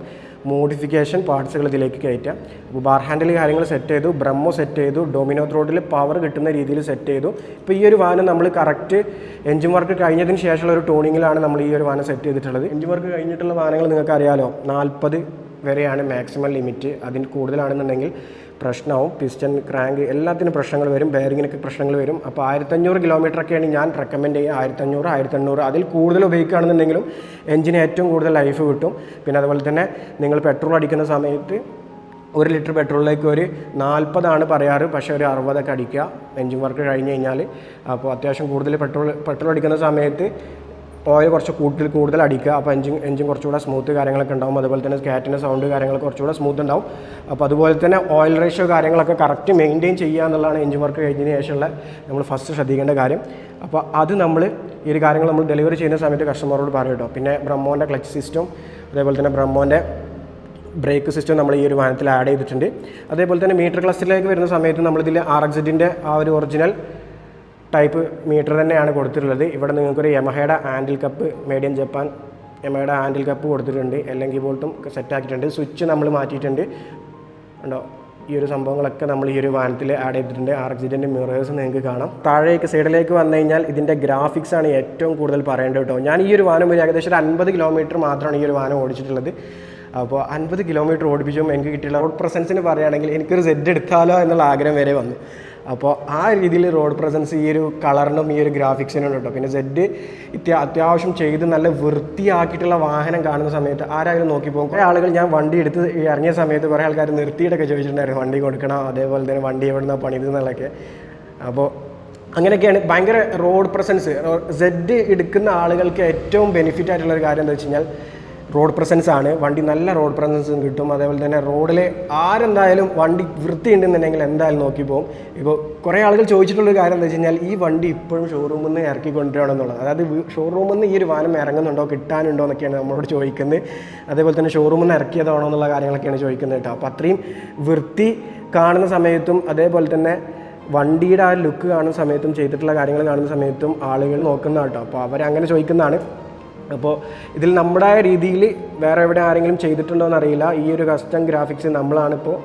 മോഡിഫിക്കേഷൻ പാർട്സുകൾ ഇതിലേക്ക് കയറ്റുക. അപ്പോൾ ബാർ ഹാൻഡിൽ കാര്യങ്ങൾ സെറ്റ് ചെയ്തു ബ്രഹ്മോ സെറ്റ് ചെയ്തു ഡൊമിനോ ത്രോഡിൽ പവർ കിട്ടുന്ന രീതിയിൽ സെറ്റ് ചെയ്തു. ഇപ്പോൾ ഈ ഒരു വാനം നമ്മൾ കറക്റ്റ് എഞ്ചിൻ വർക്ക് കഴിഞ്ഞതിന് ശേഷമുള്ള ഒരു ടോണിങ്ങിലാണ് നമ്മൾ ഈ ഒരു വാനം സെറ്റ് ചെയ്തിട്ടുള്ളത്. എഞ്ചിൻ വർക്ക് കഴിഞ്ഞിട്ടുള്ള വാനങ്ങൾ നിങ്ങൾക്ക് നാൽപ്പത് വരെയാണ് മാക്സിമം ലിമിറ്റ് അതിന് കൂടുതലാണെന്നുണ്ടെങ്കിൽ പ്രശ്നവും പിസ്റ്റൺ ക്രാങ്ക് എല്ലാത്തിനും പ്രശ്നങ്ങൾ വരും ബെയറിങ്ങിനൊക്കെ പ്രശ്നങ്ങൾ വരും. അപ്പോൾ ആയിരത്തഞ്ഞൂറ് കിലോമീറ്ററൊക്കെയാണ് ഞാൻ റെക്കമെൻഡ് ചെയ്യുക. ആയിരത്തഞ്ഞൂറ് ആയിരത്തഞ്ഞൂറ് അതിൽ കൂടുതൽ ഉപയോഗിക്കുകയാണെന്നുണ്ടെങ്കിലും എഞ്ചിന് ഏറ്റവും കൂടുതൽ ലൈഫ് കിട്ടും. പിന്നെ അതുപോലെ തന്നെ നിങ്ങൾ പെട്രോൾ അടിക്കുന്ന സമയത്ത് ഒരു ലിറ്റർ പെട്രോളിലേക്ക് ഒരു നാൽപ്പതാണ് പറയാറ് പക്ഷേ ഒരു അറുപതൊക്കെ അടിക്കുക. എഞ്ചിൻ വർക്ക് കഴിഞ്ഞ് കഴിഞ്ഞാൽ അപ്പോൾ അത്യാവശ്യം കൂടുതൽ പെട്രോൾ പെട്രോൾ അടിക്കുന്ന സമയത്ത് ഓയിൽ കുറച്ച് കൂടുതൽ കൂടുതൽ അടിക്കുക. അപ്പോൾ എഞ്ചിൻ എഞ്ചിൻ കുറച്ചുകൂടെ സ്മൂത്ത് കാര്യങ്ങളൊക്കെ ഉണ്ടാവും. അതുപോലെ തന്നെ സ്കാറ്റിന്റെ സൗണ്ട് കാര്യങ്ങൾ കുറച്ചുകൂടെ സ്മൂത്ത് ഉണ്ടാവും. അപ്പോൾ അതുപോലെ തന്നെ ഓയിൽ റേഷ്യോ കാര്യങ്ങളൊക്കെ കറക്റ്റ് മെയിന്റെയിൻ ചെയ്യുക എന്നുള്ളതാണ് എഞ്ചിൻ വർക്ക് കഴിഞ്ഞതിന് ശേഷമുള്ള നമ്മൾ ഫസ്റ്റ് ശ്രദ്ധിക്കേണ്ട കാര്യം. അപ്പോൾ അത് നമ്മൾ ഈ ഒരു കാര്യങ്ങൾ നമ്മൾ ഡെലിവറി ചെയ്യുന്ന സമയത്ത് കസ്റ്റമറോട് പറയും കേട്ടോ. പിന്നെ ബ്രഹ്മോന്റെ ക്ലച്ച് സിസ്റ്റം അതേപോലെ തന്നെ ബ്രഹ്മോന്റെ ബ്രേക്ക് സിസ്റ്റം നമ്മൾ ഈ ഒരു വാഹനത്തിൽ ആഡ് ചെയ്തിട്ടുണ്ട്. അതേപോലെ തന്നെ മീറ്റർ ക്ലസ്റ്റിലേക്ക് വരുന്ന സമയത്ത് നമ്മളിതിൽ ആർ എക്സിറ്റിന്റെ ആ ഒരു ഒറിജിനൽ ടൈപ്പ് മീറ്റർ തന്നെയാണ് കൊടുത്തിട്ടുള്ളത്. ഇവിടെ നിങ്ങൾക്കൊരു യമഹയുടെ ആൻഡിൽ കപ്പ് മേഡ് ജപ്പാൻ യമഹയുടെ ആൻഡിൽ കപ്പ് കൊടുത്തിട്ടുണ്ട്. അല്ലെങ്കിൽ ബോൾട്ടും സെറ്റ് ആക്കിയിട്ടുണ്ട്. സ്വിച്ച് നമ്മൾ മാറ്റിയിട്ടുണ്ട്. ഉണ്ടോ ഈ ഒരു സംഭവങ്ങളൊക്കെ നമ്മൾ ഈ ഒരു വാനത്തിൽ ആഡ് ചെയ്തിട്ടുണ്ട്. ആർ എക്സിഡന്റ് മിറേഴ്സ് നിങ്ങൾക്ക് കാണാം. താഴേക്ക് സൈഡിലേക്ക് വന്നു കഴിഞ്ഞാൽ ഇതിന്റെ ഗ്രാഫിക്സ് ആണ് ഏറ്റവും കൂടുതൽ പറയേണ്ടത് കേട്ടോ. ഞാൻ ഈ ഒരു വാനം ഒരു ഏകദേശം ഒരു അൻപത് കിലോമീറ്റർ മാത്രമാണ് ഈ ഒരു വാനം ഓടിച്ചിട്ടുള്ളത്. അപ്പോൾ അൻപത് കിലോമീറ്റർ ഓടിപ്പിച്ചും എനിക്ക് കിട്ടിയുള്ള റോഡ് പ്രസൻസിന് പറയുകയാണെങ്കിൽ എനിക്കൊരു സെറ്റ് എടുത്താലോ എന്നുള്ള ആഗ്രഹം വരെ വന്നു. അപ്പോൾ ആ രീതിയിൽ റോഡ് പ്രസൻസ് ഈ ഒരു കളറിനും ഈ ഒരു ഗ്രാഫിക്സിനും കേട്ടോ പിന്നെ സെഡ് ഇത്യ അത്യാവശ്യം ചെയ്ത് നല്ല വൃത്തിയാക്കിയിട്ടുള്ള വാഹനം കാണുന്ന സമയത്ത് ആരായാലും നോക്കി പോകും. കുറേ ആളുകൾ ഞാൻ വണ്ടി എടുത്ത് ഇറങ്ങിയ സമയത്ത് കുറേ ആൾക്കാർ നിർത്തിയിട്ടൊക്കെ ചോദിച്ചിട്ടുണ്ടായിരുന്നു. വണ്ടി കൊടുക്കണം? അതേപോലെ തന്നെ വണ്ടി എവിടെ നിന്നാണ് പണിത് എന്നുള്ളതൊക്കെ അപ്പോൾ അങ്ങനെയൊക്കെയാണ്. ഭയങ്കര റോഡ് പ്രസൻസ്. സെഡ് എടുക്കുന്ന ആളുകൾക്ക് ഏറ്റവും ബെനിഫിറ്റ് ആയിട്ടുള്ള ഒരു കാര്യം എന്താ വെച്ച് കഴിഞ്ഞാൽ റോഡ് പ്രസൻസ് ആണ്. വണ്ടി നല്ല റോഡ് പ്രസൻസും കിട്ടും. അതേപോലെ തന്നെ റോഡിലെ ആരെന്തായാലും വണ്ടി വൃത്തി ഉണ്ടെന്നുണ്ടെങ്കിൽ എന്തായാലും നോക്കി പോകും ഇപ്പോൾ കുറേ ആളുകൾ ചോദിച്ചിട്ടുള്ളൊരു കാര്യം എന്താ വെച്ച് കഴിഞ്ഞാൽ ഈ വണ്ടി ഇപ്പോഴും ഷോറൂമിൽ നിന്ന് ഇറക്കി കൊണ്ടുവരണമെന്നുള്ളത് അതായത് ഷോറൂമിൽ നിന്ന് ഈ ഒരു വാനം ഇറങ്ങുന്നുണ്ടോ കിട്ടാനുണ്ടോ എന്നൊക്കെയാണ് നമ്മളോട് ചോദിക്കുന്നത്. അതേപോലെ തന്നെ ഷോറൂമിൽ നിന്ന് ഇറക്കിയതാണോ എന്നുള്ള കാര്യങ്ങളൊക്കെയാണ് ചോദിക്കുന്നത് കേട്ടോ. അപ്പോൾ അത്രയും വൃത്തി കാണുന്ന സമയത്തും അതേപോലെ തന്നെ വണ്ടിയുടെ ആ ലുക്ക് കാണുന്ന സമയത്തും ചെയ്തിട്ടുള്ള കാര്യങ്ങൾ കാണുന്ന സമയത്തും ആളുകൾ നോക്കുന്ന കേട്ടോ. അപ്പോൾ അവരങ്ങനെ ചോദിക്കുന്നതാണ്. അപ്പോൾ ഇതിൽ നമ്മുടെ രീതിയിൽ വേറെ എവിടെ ആരെങ്കിലും ചെയ്തിട്ടുണ്ടോ എന്നറിയില്ല ഈ ഒരു കസ്റ്റം ഗ്രാഫിക്സ് നമ്മളാണിപ്പോൾ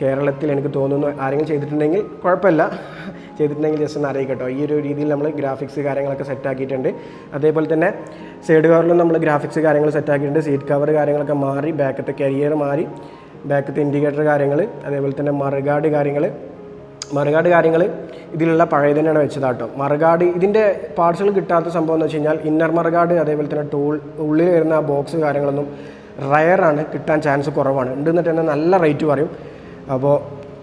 കേരളത്തിൽ എനിക്ക് തോന്നുന്നു ആരെങ്കിലും ചെയ്തിട്ടുണ്ടെങ്കിൽ കുഴപ്പമില്ല. ചെയ്തിട്ടുണ്ടെങ്കിൽ ജസ്റ്റ് ഒന്ന് അറിയിക്കട്ടോ. ഈ ഒരു രീതിയിൽ നമ്മൾ ഗ്രാഫിക്സ് കാര്യങ്ങളൊക്കെ സെറ്റ് ആക്കിയിട്ടുണ്ട്. അതേപോലെ തന്നെ സൈഡ് കവറിലും നമ്മൾ ഗ്രാഫിക്സ് കാര്യങ്ങൾ സെറ്റ് ആക്കിയിട്ടുണ്ട്. സീറ്റ് കവർ കാര്യങ്ങളൊക്കെ മാറി ബാക്കത്തെ കരിയർ മാറി ബാക്കത്തെ ഇൻഡിക്കേറ്റർ കാര്യങ്ങൾ അതേപോലെ തന്നെ മറുകാട് കാര്യങ്ങൾ മറുകാട് കാര്യങ്ങൾ ഇതിലുള്ള പഴയ തന്നെയാണ് വെച്ചതാട്ടോ. മറുകാട് ഇതിന്റെ പാർട്സുകൾ കിട്ടാത്ത സംഭവം എന്ന് വെച്ച് കഴിഞ്ഞാൽ ഇന്നർ മറുകാട് അതേപോലെ തന്നെ ടൂൾ ഉള്ളിൽ വരുന്ന ബോക്സ് കാര്യങ്ങളൊന്നും റയറാണ് കിട്ടാൻ ചാൻസ് കുറവാണ്. ഉണ്ട് എന്നിട്ട് തന്നെ നല്ല റേറ്റ് പറയും. അപ്പോൾ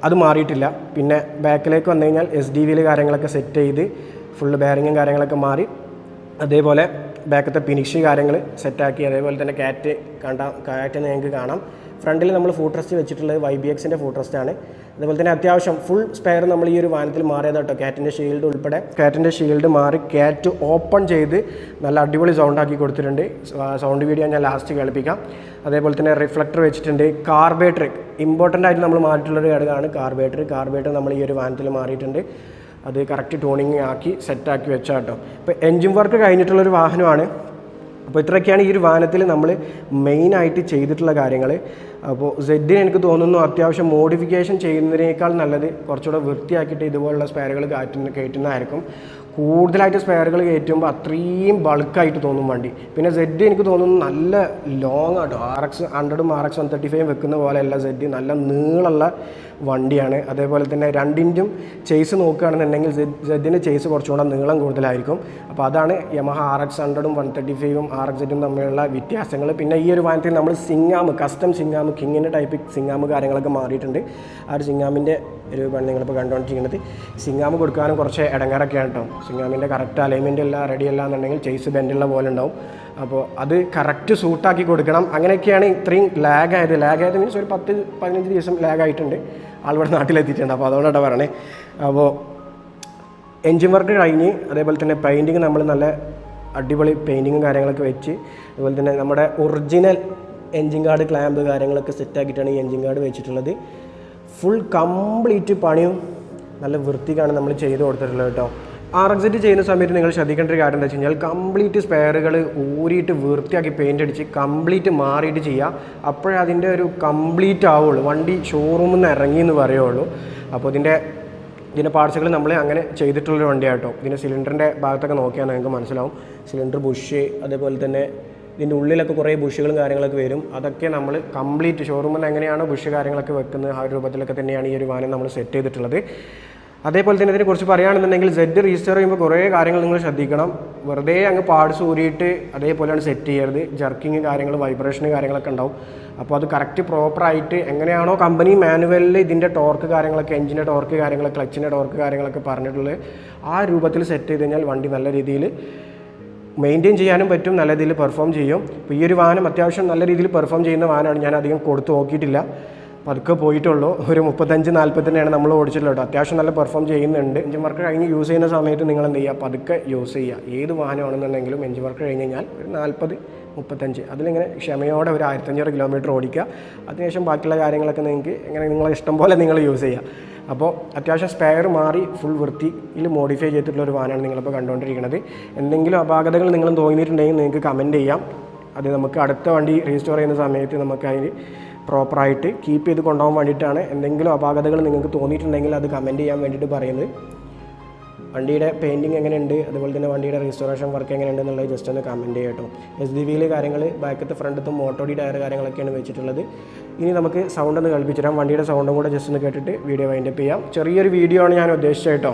അത് മാറിയിട്ടില്ല. പിന്നെ ബാക്കിലേക്ക് വന്നു കഴിഞ്ഞാൽ എസ് ഡി വിയിൽ കാര്യങ്ങളൊക്കെ സെറ്റ് ചെയ്ത് ഫുള്ള് ബാരിങ്ങും കാര്യങ്ങളൊക്കെ മാറി. അതേപോലെ ബാക്കത്തെ ഫിനിഷ് കാര്യങ്ങൾ സെറ്റാക്കി അതേപോലെ തന്നെ കാറ്റ് കണ്ട കാറ്റ് നിങ്ങൾക്ക് കാണാം. ഫ്രണ്ടിൽ നമ്മൾ ഫുഡ് റെസ്റ്റ് വെച്ചിട്ടുള്ളത് വൈ ബി എക്സിന്റെ ആണ്. അതുപോലെ തന്നെ അത്യാവശ്യം ഫുൾ സ്പെയർ നമ്മൾ ഈ ഒരു വാനത്തിൽ വാഹനത്തിൽ കേട്ടോ കാറ്റിന്റെ ഷീൽഡ് ഉൾപ്പെടെ. കാറ്റിന്റെ ഷീൽഡ് മാറി കാറ്റ് ഓപ്പൺ ചെയ്ത് നല്ല അടിപൊളി സൗണ്ട് ആക്കി കൊടുത്തിട്ടുണ്ട്. സൗണ്ട് വീഡിയോ ഞാൻ ലാസ്റ്റ് കേൾപ്പിക്കാം. അതേപോലെ തന്നെ റിഫ്ലക്ടർ വെച്ചിട്ടുണ്ട്. കാർബേറ്റർ ഇമ്പോർട്ടന്റ് ആയിട്ട് നമ്മൾ മാറ്റിയിട്ടുള്ളൊരു ഘടകമാണ് കാർബേറ്റർ കാർബേറ്റർ നമ്മൾ ഈ ഒരു വാനത്തിൽ മാറിയിട്ടുണ്ട്. അത് കറക്റ്റ് ടൂണിങ് ആക്കി സെറ്റാക്കി വെച്ചാട്ടോ. ഇപ്പോൾ എൻജിൻ വർക്ക് കഴിഞ്ഞിട്ടുള്ളൊരു വാഹനമാണ്. അപ്പോൾ ഇത്രയൊക്കെയാണ് ഈ ഒരു വാഹനത്തിൽ നമ്മൾ മെയിനായിട്ട് ചെയ്തിട്ടുള്ള കാര്യങ്ങൾ. അപ്പോൾ സെഡിന് എനിക്ക് തോന്നുന്നു അത്യാവശ്യം മോഡിഫിക്കേഷൻ ചെയ്യുന്നതിനേക്കാൾ നല്ലത് കുറച്ചുകൂടെ വൃത്തിയാക്കിയിട്ട് ഇതുപോലുള്ള സ്പെയറുകൾ കയറ്റുന്ന കയറ്റുന്നതായിരിക്കും. കൂടുതലായിട്ട് സ്പെയറുകൾ കയറ്റുമ്പോൾ അത്രയും ബൾക്കായിട്ട് തോന്നും വണ്ടി. പിന്നെ സെഡ് എനിക്ക് തോന്നുന്നു നല്ല ലോങ് ആട്ടോ. R X ഹൺഡ്രഡും R X one thirty five വെക്കുന്ന പോലെയല്ല സെഡ് നല്ല നീളമുള്ള വണ്ടിയാണ്. അതേപോലെ തന്നെ രണ്ടിന്റും ചേസ് നോക്കുകയാണെന്നുണ്ടെങ്കിൽ സെഡിന്റെ ചേസ് കുറച്ചുകൂടെ നീളം കൂടുതലായിരിക്കും. അപ്പോൾ അതാണ് യമഹ ആർ എക്സ് ഹൺഡ്രഡും വൺ തേർട്ടി ഫൈവും ആർ എക്സ് എറ്റും തമ്മിലുള്ള വ്യത്യാസങ്ങൾ. പിന്നെ ഈ ഒരു വാഹനത്തിൽ നമ്മൾ സിംഗാമ് കസ്റ്റം സിംഗാമ് കിങ്ങിന്റെ ടൈപ്പ് സിംഗാമ് കാര്യങ്ങളൊക്കെ മാറിയിട്ടുണ്ട്. ആ ഒരു സിംഗാമിന്റെ ഒരു പണി നിങ്ങളിപ്പോൾ കണ്ടുകൊണ്ടിരിക്കുന്നത്. സിംഗാമ് കൊടുക്കാനും കുറച്ച് ഇടങ്ങാറൊക്കെയാണ് കേട്ടോ. സിംഗാമിന്റെ കറക്റ്റ് അലൈൻമെന്റ് എല്ലാം റെഡി അല്ല എന്നുണ്ടെങ്കിൽ ചേസ് ബെൻഡുള്ള പോലെ ഉണ്ടാവും. അപ്പോൾ അത് കറക്റ്റ് സൂട്ടാക്കി കൊടുക്കണം. അങ്ങനെയൊക്കെയാണ് ഇത്രയും ലാഗ് ആയത്. ലാഗ് ആയത് മീൻസ് ഒരു പത്ത് പതിനഞ്ച് ദിവസം ലാഗ് ആളിവിടെ നാട്ടിലെത്തിയിട്ടുണ്ട്. അപ്പോൾ അതുകൊണ്ടാണ് പറയണേ. അപ്പോൾ എൻജിൻ വർക്ക് കഴിഞ്ഞ് അതേപോലെ തന്നെ പെയിന്റിങ് നമ്മൾ നല്ല അടിപൊളി പെയിന്റിങ്ങും കാര്യങ്ങളൊക്കെ വെച്ച് അതുപോലെ തന്നെ നമ്മുടെ ഒറിജിനൽ എൻജിൻ കാർഡ് ക്ലാമ്പ് കാര്യങ്ങളൊക്കെ സെറ്റാക്കിയിട്ടാണ് ഈ എൻജിൻ കാർഡ് വെച്ചിട്ടുള്ളത്. ഫുൾ കംപ്ലീറ്റ് പണിയും നല്ല വൃത്തിക്കാണ് നമ്മൾ ചെയ്ത് കൊടുത്തിട്ടുള്ളത് കേട്ടോ. ആർ എക്സിറ്റ് ചെയ്യുന്ന സമയത്ത് നിങ്ങൾ ശ്രദ്ധിക്കേണ്ട ഒരു കാര്യം എന്താ വെച്ച് കഴിഞ്ഞാൽ കംപ്ലീറ്റ് സ്പെയറുകൾ ഊരിയിട്ട് വൃത്തിയാക്കി പെയിന്റ് അടിച്ച് കംപ്ലീറ്റ് മാറിയിട്ട് ചെയ്യുക അപ്പോഴേ അതിന്റെ ഒരു കംപ്ലീറ്റ് ആവുള്ളൂ. വണ്ടി ഷോറൂമിൽ നിന്ന് ഇറങ്ങി എന്ന് പറയുള്ളൂ. അപ്പോൾ ഇതിന്റെ ഇതിന്റെ പാർട്സുകൾ നമ്മൾ അങ്ങനെ ചെയ്തിട്ടുള്ളൊരു വണ്ടിയാട്ടോ. ഇതിന്റെ സിലിണ്ടറിന്റെ ഭാഗത്തൊക്കെ നോക്കിയാൽ നിങ്ങൾക്ക് മനസ്സിലാവും. സിലിണ്ടർ ബുഷ് അതേപോലെ തന്നെ ഇതിന്റെ ഉള്ളിലൊക്കെ കുറേ ബുഷുകളും കാര്യങ്ങളൊക്കെ വരും. അതൊക്കെ നമ്മൾ കംപ്ലീറ്റ് ഷോറൂമിൽ എങ്ങനെയാണോ ബുഷ് കാര്യങ്ങളൊക്കെ വെക്കുന്നത് ആ രൂപത്തിലൊക്കെ തന്നെയാണ് ഈ ഒരു വാഹനം നമ്മൾ സെറ്റ് ചെയ്തിട്ടുള്ളത്. അതേപോലെ തന്നെ ഇതിനെക്കുറിച്ച് പറയുകയാണെന്നുണ്ടെങ്കിൽ സെഡ് രജിസ്റ്റർ ചെയ്യുമ്പോൾ കുറേ കാര്യങ്ങൾ നിങ്ങൾ ശ്രദ്ധിക്കണം. വെറുതെ അങ്ങ് പാർട്സ് ഊരിയിട്ട് അതേപോലെയാണ് സെറ്റ് ചെയ്യരുത്. ജർക്കിങ് കാര്യങ്ങൾ വൈബ്രേഷൻ കാര്യങ്ങളൊക്കെ ഉണ്ടാവും. അപ്പോൾ അത് കറക്റ്റ് പ്രോപ്പറായിട്ട് എങ്ങനെയാണോ കമ്പനി മാനുവലിൽ ഇതിന്റെ ടോർക്ക് കാര്യങ്ങളൊക്കെ എഞ്ചിന്റെ ടോർക്ക് കാര്യങ്ങൾ ക്ലച്ചിന്റെ ടോർക്ക് കാര്യങ്ങളൊക്കെ പറഞ്ഞിട്ടുള്ളത് ആ രൂപത്തിൽ സെറ്റ് ചെയ്ത് കഴിഞ്ഞാൽ വണ്ടി നല്ല രീതിയിൽ മെയിന്റെയിൻ ചെയ്യാനും പറ്റും നല്ല രീതിയിൽ പെർഫോം ചെയ്യും. അപ്പോൾ ഈ ഒരു വാഹനം അത്യാവശ്യം നല്ല രീതിയിൽ പെർഫോം ചെയ്യുന്ന വാഹനമാണ്. ഞാൻ അധികം കൊടുത്തു നോക്കിയിട്ടില്ല. പതുക്കെ പോയിട്ടുള്ളൂ. ഒരു മുപ്പത്തഞ്ച് നാൽപ്പത്തിനാണ് നമ്മൾ ഓടിച്ചിട്ടുള്ളത് അത്യാവശ്യം നല്ല പെർഫോം ചെയ്യുന്നുണ്ട്. എഞ്ചിൻ വർക്ക് കഴിഞ്ഞ് യൂസ് ചെയ്യുന്ന സമയത്ത് നിങ്ങൾ എന്ത് ചെയ്യുക? പതുക്കെ യൂസ് ചെയ്യുക. ഏത് വാഹനമാണെന്നുണ്ടെങ്കിലും എഞ്ചിൻ വർക്ക് കഴിഞ്ഞ് കഴിഞ്ഞാൽ ഒരു നാൽപ്പത് മുപ്പത്തഞ്ച് അതിലിങ്ങനെ ക്ഷമയോടെ ഒരു ആയിരത്തഞ്ഞൂറ് കിലോമീറ്റർ ഓടിക്കുക. അതിനുശേഷം ബാക്കിയുള്ള കാര്യങ്ങളൊക്കെ നിങ്ങൾക്ക് എങ്ങനെ നിങ്ങളെ ഇഷ്ടം പോലെ നിങ്ങൾ യൂസ് ചെയ്യുക. അപ്പോൾ അത്യാവശ്യം സ്പെയർ മാറി ഫുൾ വൃത്തിയിൽ മോഡിഫൈ ചെയ്തിട്ടുള്ള ഒരു വാഹനമാണ് നിങ്ങളിപ്പോൾ കണ്ടുകൊണ്ടിരിക്കുന്നത്. എന്തെങ്കിലും അപാകതകൾ നിങ്ങൾ തോന്നിയിട്ടുണ്ടെങ്കിൽ നിങ്ങൾക്ക് കമന്റ് ചെയ്യാം. അത് നമുക്ക് അടുത്ത വണ്ടി റീസ്റ്റോർ ചെയ്യുന്ന സമയത്ത് നമുക്ക് അതിന് പ്രോപ്പറായിട്ട് കീപ്പ് ചെയ്ത് കൊണ്ടുപോകാൻ വേണ്ടിയിട്ടാണ് എന്തെങ്കിലും അപാകതകൾ നിങ്ങൾക്ക് തോന്നിയിട്ടുണ്ടെങ്കിൽ അത് കമന്റ് ചെയ്യാൻ വേണ്ടിയിട്ട് പറയുന്നത്. വണ്ടിയുടെ പെയിന്റിങ് എങ്ങനെയുണ്ട്? അതുപോലെ തന്നെ വണ്ടിയുടെ റീസ്റ്റോറേഷൻ വർക്ക് എങ്ങനെയുണ്ട് എന്നുള്ളത് ജസ്റ്റ് ഒന്ന് കമന്റ് ചെയ്യട്ടോ എസ് ഡി വിയിലെ കാര്യങ്ങൾ ബാക്കത്തെ ഫ്രണ്ടത്തും മോട്ടോഡി ടയർ കാര്യങ്ങളൊക്കെയാണ് വെച്ചിട്ടുള്ളത്. ഇനി നമുക്ക് സൗണ്ട് ഒന്ന് കേൾപ്പിച്ചു തരാം. വണ്ടിയുടെ സൗണ്ടും കൂടെ ജസ്റ്റ് ഒന്ന് കേട്ടിട്ട് വീഡിയോ വൈൻഡപ്പ് ചെയ്യാം. ചെറിയൊരു വീഡിയോ ആണ് ഞാൻ ഉദ്ദേശിച്ചത് കേട്ടോ.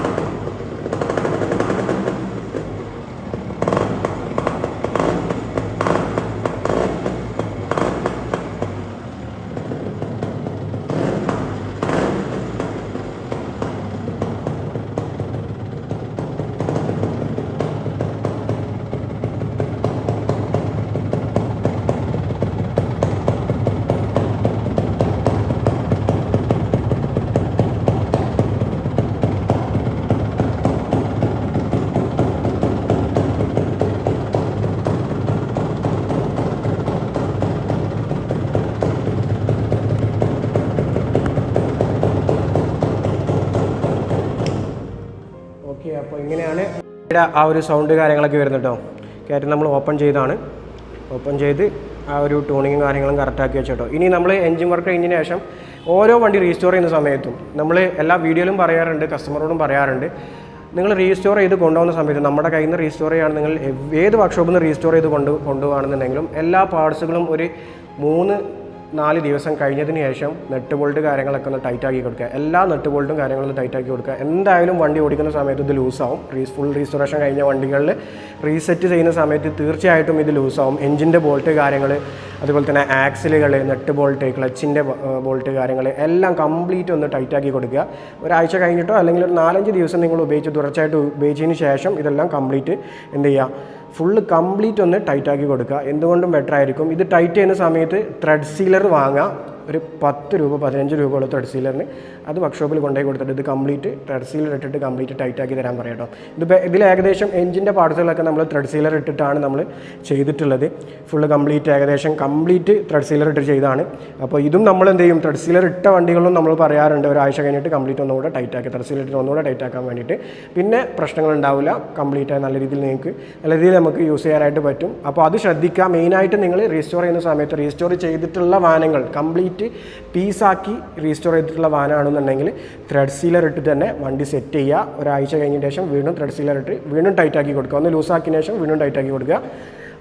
അപ്പോൾ ഇങ്ങനെയാണ് ആ ഒരു സൗണ്ട് കാര്യങ്ങളൊക്കെ വരുന്നത് കേട്ടോ കയറ്റി നമ്മൾ ഓപ്പൺ ചെയ്താണ് ഓപ്പൺ ചെയ്ത് ആ ഒരു ട്യൂണിങ്ങും കാര്യങ്ങളും കറക്റ്റാക്കി വെച്ചോട്ടോ. ഇനി നമ്മൾ എൻജിൻ വർക്ക് കഴിഞ്ഞതിന് ശേഷം ഓരോ വണ്ടി റീസ്റ്റോർ ചെയ്യുന്ന സമയത്തും നമ്മൾ എല്ലാ വീഡിയോയിലും പറയാറുണ്ട് കസ്റ്റമറോടും പറയാറുണ്ട്. നിങ്ങൾ റീസ്റ്റോർ ചെയ്ത് കൊണ്ടുപോകുന്ന സമയത്ത് നമ്മുടെ കയ്യിൽ നിന്ന് റീസ്റ്റോർ ചെയ്യുകയാണ്. നിങ്ങൾ ഏത് വർക്ക്ഷോപ്പിൽ നിന്ന് റീസ്റ്റോർ ചെയ്ത് കൊണ്ട് കൊണ്ടുപോകുകയാണെന്നുണ്ടെങ്കിലും എല്ലാ പാർട്സുകളും ഒരു മൂന്ന് നാല് ദിവസം കഴിഞ്ഞതിന് ശേഷം നെട്ട് ബോൾട്ട് കാര്യങ്ങളൊക്കെ ഒന്ന് ടൈറ്റ് ആക്കി കൊടുക്കുക. എല്ലാ നെട്ട് ബോൾട്ടും കാര്യങ്ങളും ടൈറ്റ് ആക്കി കൊടുക്കുക. എന്തായാലും വണ്ടി ഓടിക്കുന്ന സമയത്ത് ഇത് ലൂസാവും റീസ് ഫുൾ റീസ്റ്റോറേഷൻ കഴിഞ്ഞ വണ്ടികളിൽ റീസെറ്റ് ചെയ്യുന്ന സമയത്ത് തീർച്ചയായിട്ടും ഇത് ലൂസാവും എഞ്ചിന്റെ ബോൾട്ട് കാര്യങ്ങൾ അതുപോലെ തന്നെ ആക്സിലുകൾ നെട്ട് ബോൾട്ട് ക്ലച്ചിന്റെ ബോൾട്ട് കാര്യങ്ങൾ എല്ലാം കംപ്ലീറ്റ് ഒന്ന് ടൈറ്റ് ആക്കി കൊടുക്കുക. ഒരാഴ്ച കഴിഞ്ഞിട്ടോ അല്ലെങ്കിൽ ഒരു നാലഞ്ച് ദിവസം നിങ്ങൾ ഉപയോഗിച്ച് തുടർച്ചയായിട്ട് ഉപയോഗിച്ചതിന് ശേഷം ഇതെല്ലാം കംപ്ലീറ്റ് എന്ത് ചെയ്യുക? ഫുള്ള് കംപ്ലീറ്റ് ഒന്ന് ടൈറ്റ് ആക്കി കൊടുക്കുക. എന്തുകൊണ്ടും ബെറ്റർ ആയിരിക്കും. ഇത് ടൈറ്റ് ചെയ്യുന്ന സമയത്ത് ത്രെഡ് സീലർ വാങ്ങുക. ഒരു പത്ത് രൂപ പതിനഞ്ച് രൂപയുള്ള ത്രെഡ് സീലറിന് അത് വർക്ക്ഷോപ്പിൽ കൊണ്ടുപോയി കൊടുത്തിട്ട് ഇത് കംപ്ലീറ്റ് ത്രെഡ് സീലർ ഇട്ടിട്ട് കംപ്ലീറ്റ് ടൈറ്റ് ആക്കി തരാൻ പറയാം കേട്ടോ ഇതിപ്പോൾ ഇതിൽ ഏകദേശം എഞ്ചിന്റെ പാർട്സുകളൊക്കെ നമ്മൾ ത്രെഡ് സീലർ ഇട്ടിട്ടാണ് നമ്മൾ ചെയ്തിട്ടുള്ളത്. ഫുള്ള് കംപ്ലീറ്റ് ഏകദേശം കംപ്ലീറ്റ് ത്രെഡ് സീലർ ഇട്ട് ചെയ്താണ്. അപ്പോൾ ഇതും നമ്മൾ എന്ത് ചെയ്യും? ത്രെഡ് സീലർ ഇട്ട വണ്ടികളും നമ്മൾ പറയാറുണ്ട് ഒരാഴ്ച കഴിഞ്ഞിട്ട് കംപ്ലീറ്റ് ഒന്നുകൂടെ ടൈറ്റ് ആക്കി ത്രെഡ് സീലർ ഇട്ട് ഒന്നുകൂടെ ടൈറ്റ് ആക്കാൻ വേണ്ടിയിട്ട്. പിന്നെ പ്രശ്നങ്ങൾ ഉണ്ടാവില്ല കംപ്ലീറ്റ് ആയി നല്ല രീതിയിൽ നിങ്ങൾക്ക് നല്ല രീതിയിൽ നമുക്ക് യൂസ് ചെയ്യാനായിട്ട് പറ്റും. അപ്പോൾ അത് ശ്രദ്ധിക്കുക. മെയിനായിട്ട് നിങ്ങൾ റീസ്റ്റോർ ചെയ്യുന്ന സമയത്ത് റീസ്റ്റോർ ചെയ്തിട്ടുള്ള വാഹനങ്ങൾ കംപ്ലീറ്റ് കംപ്ലീറ്റ് പീസാക്കി റീസ്റ്റോർ ചെയ്തിട്ടുള്ള വാനാണെന്നുണ്ടെങ്കിൽ ത്രെഡ് സീലർ ഇട്ട് തന്നെ വണ്ടി സെറ്റ് ചെയ്യുക. ഒരാഴ്ച കഴിഞ്ഞ ശേഷം വീണ്ടും ത്രെഡ് സീലർ ഇട്ട് വീണ്ടും ടൈറ്റാക്കി കൊടുക്കുക. ഒന്ന് ലൂസാക്കിയ ശേഷം വീണ്ടും ടൈറ്റാക്കി കൊടുക്കുക.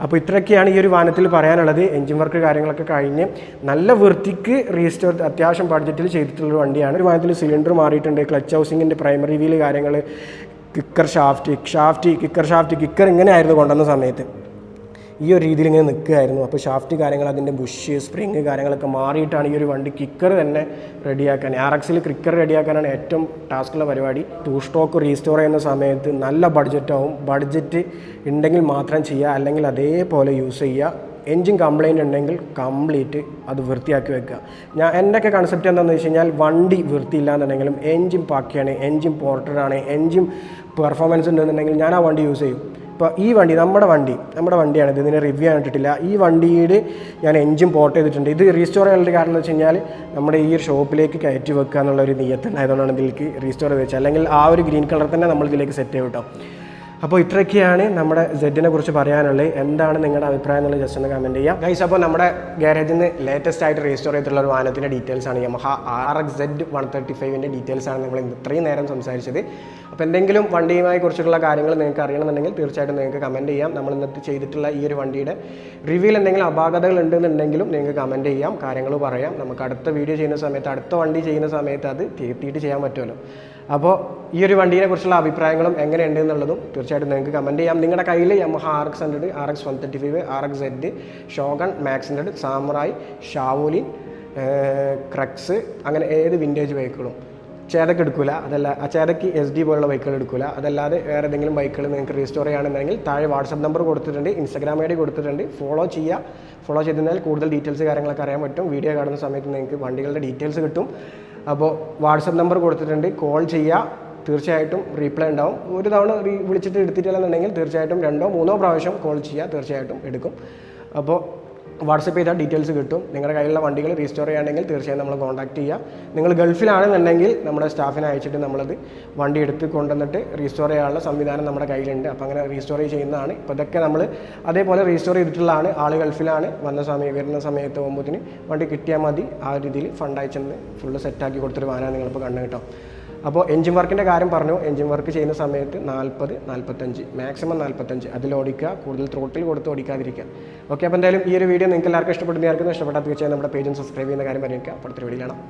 അപ്പോൾ ഇത്രയൊക്കെയാണ് ഈ ഒരു വാനത്തിൽ പറയാനുള്ളത്. എഞ്ചിൻ വർക്ക് കാര്യങ്ങളൊക്കെ കഴിഞ്ഞ് നല്ല വൃത്തിക്ക് റീസ്റ്റോർ അത്യാവശ്യം ബഡ്ജറ്റിൽ ചെയ്തിട്ടുള്ള ഒരു വണ്ടിയാണ്. ഒരു വാനത്തിൽ സിലിണ്ടർ മാറിയിട്ടുണ്ട്. ക്ലച്ച് ഹൗസിങ്ങിന്റെ പ്രൈമറി വീൽ കാര്യങ്ങൾ kicker shaft shaft kicker shaft kicker ഇങ്ങനെയായിരുന്നു കൊണ്ടുവന്ന സമയത്ത്. ഈ ഒരു രീതിയിൽ ഇങ്ങനെ നിൽക്കുകയായിരുന്നു. അപ്പോൾ ഷാഫ്റ്റ് കാര്യങ്ങൾ അതിന്റെ ബുഷ് സ്പ്രിങ് കാര്യങ്ങളൊക്കെ മാറിയിട്ടാണ് ഈ ഒരു വണ്ടി കിക്കർ തന്നെ റെഡിയാക്കാൻ ആർ എക്സിൽ ക്രിക്കർ റെഡിയാക്കാനാണ് ഏറ്റവും ടാസ്ക്കുള്ള പരിപാടി. ടൂ സ്റ്റോക്ക് റീസ്റ്റോർ ചെയ്യുന്ന സമയത്ത് നല്ല ബഡ്ജറ്റാവും ബഡ്ജറ്റ് ഉണ്ടെങ്കിൽ മാത്രം ചെയ്യുക അല്ലെങ്കിൽ അതേപോലെ യൂസ് ചെയ്യുക. എൻജിൻ കംപ്ലൈന്റ് ഉണ്ടെങ്കിൽ കംപ്ലീറ്റ് അത് വൃത്തിയാക്കി വെക്കുക. ഞാൻ എന്റെയൊക്കെ കൺസെപ്റ്റ് എന്താണെന്ന് വെച്ച് കഴിഞ്ഞാൽ വണ്ടി വൃത്തിയില്ല എന്നുണ്ടെങ്കിലും എൻജിൻ പാക്കിയാണ് എൻജിൻ പോർട്ടഡാണ് എൻജിൻ പെർഫോമൻസ് ഉണ്ടെന്നുണ്ടെങ്കിൽ ഞാൻ ആ വണ്ടി യൂസ് ചെയ്യും. ഇപ്പോൾ ഈ വണ്ടി നമ്മുടെ വണ്ടി നമ്മുടെ വണ്ടിയാണ് ഇത് ഇതിനെ റിവ്യൂ ചെയ്യാൻ ഇട്ടിട്ടില്ല. ഈ വണ്ടിയുടെ ഞാൻ എൻജിൻ പോർട്ട് ചെയ്തിട്ടുണ്ട്. ഇത് റീസ്റ്റോർ ചെയ്യാനുള്ള കാരണം എന്ന് വെച്ച് കഴിഞ്ഞാൽ നമ്മുടെ ഈ ഒരു ഷോപ്പിലേക്ക് കയറ്റി വെക്കുക ഒരു നിയത്തുണ്ടായതുകൊണ്ടാണ് ഇതിലേക്ക് റീസ്റ്റോർ ചെയ്ത് വെച്ചത് അല്ലെങ്കിൽ ആ ഒരു ഗ്രീൻ കളർ തന്നെ നമ്മൾ ഇതിലേക്ക് സെറ്റ് ചെയ്യും കേട്ടോ അപ്പോൾ ഇത്രയൊക്കെയാണ് നമ്മുടെ സെഡിനെ കുറിച്ച് പറയാനുള്ളത്. എന്താണ് നിങ്ങളുടെ അഭിപ്രായം എന്നുള്ളത് ജസ്റ്റ് ഒന്ന് കമന്റ് ചെയ്യാം. ഗൈസ് അപ്പോൾ നമ്മുടെ ഗാരേജിൽ നിന്ന് ലേറ്റസ്റ്റ് ആയിട്ട് രജിസ്റ്റർ ചെയ്തിട്ടുള്ള ഒരു വാഹനത്തിന്റെ ഡീറ്റെയിൽസ് ആണ് Yamaha R X Z one thirty ഫൈവിന്റെ details ആണ് നമ്മൾ ഇത്രയും നേരം സംസാരിച്ചത്. അപ്പോൾ എന്തെങ്കിലും വണ്ടിയുമായി കുറിച്ചിട്ടുള്ള കാര്യങ്ങൾ നിങ്ങൾക്ക് അറിയണമെന്നുണ്ടെങ്കിൽ തീർച്ചയായിട്ടും നിങ്ങൾക്ക് കമന്റ് ചെയ്യാം. നമ്മൾ ഇന്നത്തെ ചെയ്തിട്ടുള്ള ഈ ഒരു വണ്ടിയുടെ റിവ്യൂവിൽ എന്തെങ്കിലും അപാകതകൾ ഉണ്ടെന്നുണ്ടെങ്കിലും നിങ്ങൾക്ക് കമന്റ് ചെയ്യാം. കാര്യങ്ങൾ പറയാം. നമുക്ക് അടുത്ത വീഡിയോ ചെയ്യുന്ന സമയത്ത് അടുത്ത വണ്ടി ചെയ്യുന്ന സമയത്ത് അത് തീർത്തിയിട്ട് ചെയ്യാൻ പറ്റുമല്ലോ. അപ്പോൾ ഈ ഒരു വണ്ടിയെ കുറിച്ചുള്ള അഭിപ്രായങ്ങളും എങ്ങനെയുണ്ട് എന്നുള്ളതും തീർച്ചയായിട്ടും നിങ്ങൾക്ക് കമന്റ് ചെയ്യാം. നിങ്ങളുടെ കയ്യിൽ Yamaha R X hundred R X one thirty five R X Z Shogun Max hundred Samurai Shaolin Crux അങ്ങനെ ഏത് വിന്റേജ് ബൈക്കുകളും ചേതക്ക് എടുക്കില്ല അതല്ല ആ ചേതക്ക് എസ് ഡി പോലുള്ള ബൈക്കുകൾ എടുക്കില്ല അതല്ലാതെ വേറെ ഏതെങ്കിലും ബൈക്കുകൾ നിങ്ങൾക്ക് റീസ്റ്റോർ ചെയ്യുകയാണെന്നുണ്ടെങ്കിൽ താഴെ വാട്സപ്പ് നമ്പർ കൊടുത്തിട്ടുണ്ട് ഇൻസ്റ്റാഗ്രാം ഐ ഡി കൊടുത്തിട്ടുണ്ട്. ഫോളോ ചെയ്യുക ഫോളോ ചെയ്തിരുന്നാൽ കൂടുതൽ ഡീറ്റെയിൽസ് കാര്യങ്ങളൊക്കെ അറിയാൻ പറ്റും. വീഡിയോ കാണുന്ന സമയത്ത് നിങ്ങൾക്ക് വണ്ടികളുടെ ഡീറ്റെയിൽസ് കിട്ടും. അപ്പോൾ വാട്സപ്പ് നമ്പർ കൊടുത്തിട്ടുണ്ട്. കോൾ ചെയ്യുക തീർച്ചയായിട്ടും റീപ്ലൈ ഉണ്ടാവും. ഒരു തവണ റീ വിളിച്ചിട്ട് എടുത്തിട്ടില്ലെന്നുണ്ടെങ്കിൽ തീർച്ചയായിട്ടും രണ്ടോ മൂന്നോ പ്രാവശ്യം കോൾ ചെയ്യുക തീർച്ചയായിട്ടും എടുക്കും. അപ്പോൾ വാട്സപ്പ് ചെയ്താൽ ഡീറ്റെയിൽസ് കിട്ടും. നിങ്ങളുടെ കയ്യിലുള്ള വണ്ടികൾ റീസ്റ്റോർ ചെയ്യുകയാണെങ്കിൽ തീർച്ചയായും നമ്മൾ കോൺടാക്ട് ചെയ്യുക നിങ്ങൾ ഗൾഫിലാണെന്നുണ്ടെങ്കിൽ നമ്മുടെ സ്റ്റാഫിനെ അയച്ചിട്ട് നമ്മളത് വണ്ടി എടുത്ത് കൊണ്ടുവന്നിട്ട് റീസ്റ്റോർ ചെയ്യാനുള്ള സംവിധാനം നമ്മുടെ കയ്യിലുണ്ട്. അപ്പോൾ അങ്ങനെ റീസ്റ്റോർ ചെയ്യുന്നതാണ്. ഇപ്പോൾ ഇതൊക്കെ നമ്മൾ അതേപോലെ റീസ്റ്റോർ ചെയ്തിട്ടുള്ളതാണ്. ആൾ ഗൾഫിലാണ്. വന്ന സമയം വരുന്ന സമയത്ത് പോകുമ്പോഴത്തേന് വണ്ടി കിട്ടിയാൽ മതി. ആ രീതിയിൽ ഫണ്ട് അയച്ചെന്ന് ഫുള്ള് സെറ്റാക്കി കൊടുത്തൊരു വാനാണ് നിങ്ങളിപ്പോൾ കണ്ടു കേട്ടോ. അപ്പോൾ എൻജിൻ വർക്കിന്റെ കാര്യം പറഞ്ഞു. എൻജിൻ വർക്ക് ചെയ്യുന്ന സമയത്ത് നാൽപ്പത് നാൽപ്പത്തഞ്ച് മാക്സിമം നാൽപ്പത്തഞ്ച് അതിൽ ഓടിക്കുക കൂടുതൽ ത്രോട്ടിൽ കൊടുത്ത് ഓടിക്കാതിരിക്കുക. ഓക്കെ അപ്പോൾ എന്തായാലും ഈ ഒരു വീഡിയോ നിങ്ങൾക്ക് എല്ലാവർക്കും ഇഷ്ടപ്പെടുന്ന ആർക്കും ഇഷ്ടപ്പെട്ടാൽ തീർച്ചയായും നമ്മുടെ പേജും സബ്സ്ക്രൈബ് ചെയ്യുന്ന കാര്യം പറയുക അപ്പോഴത്തെ കാണാം.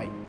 ബൈ